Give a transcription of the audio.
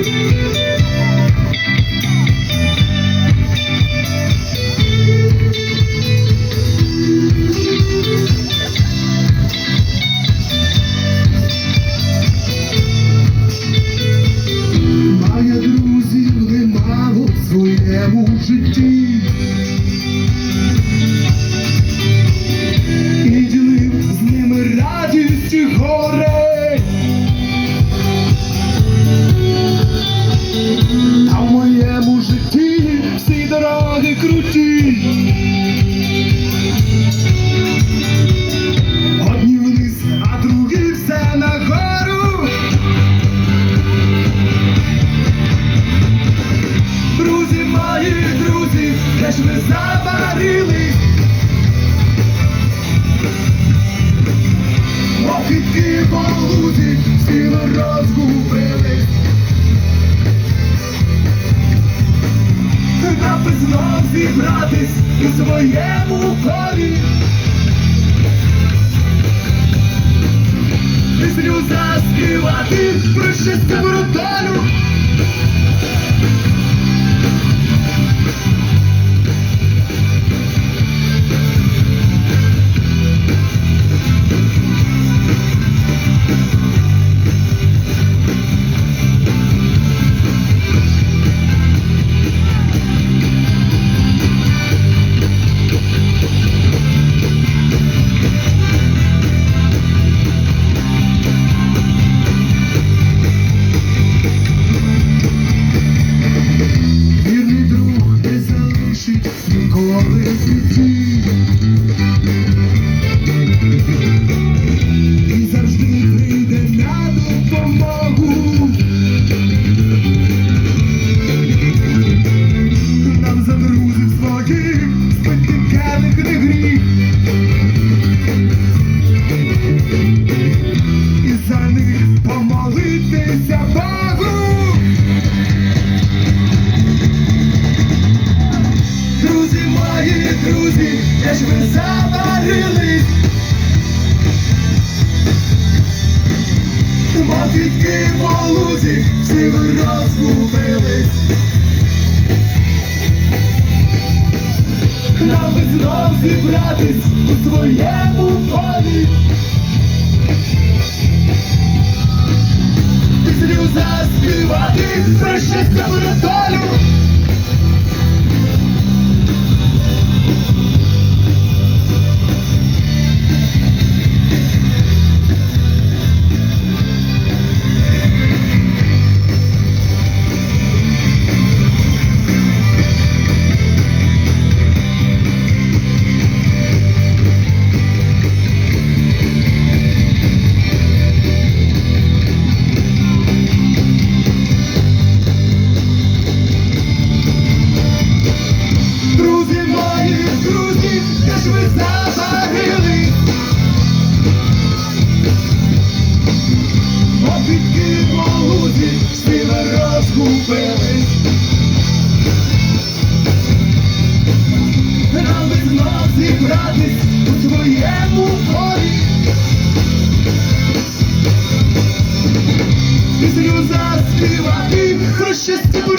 Має друзі немало в своєму житті. Круті. Одні вниз, а другі все нагору. Друзі мої, друзі, де ж ви заварили? Мохітки по лузі, всі у своєму кові. Пісню заспівати про щастя. покидьки по лузі, всі розгубились. Нам би знов зібратись у своєму полі. І сльоза співати про щастя моєму горі. Пісню заспівати про щастя.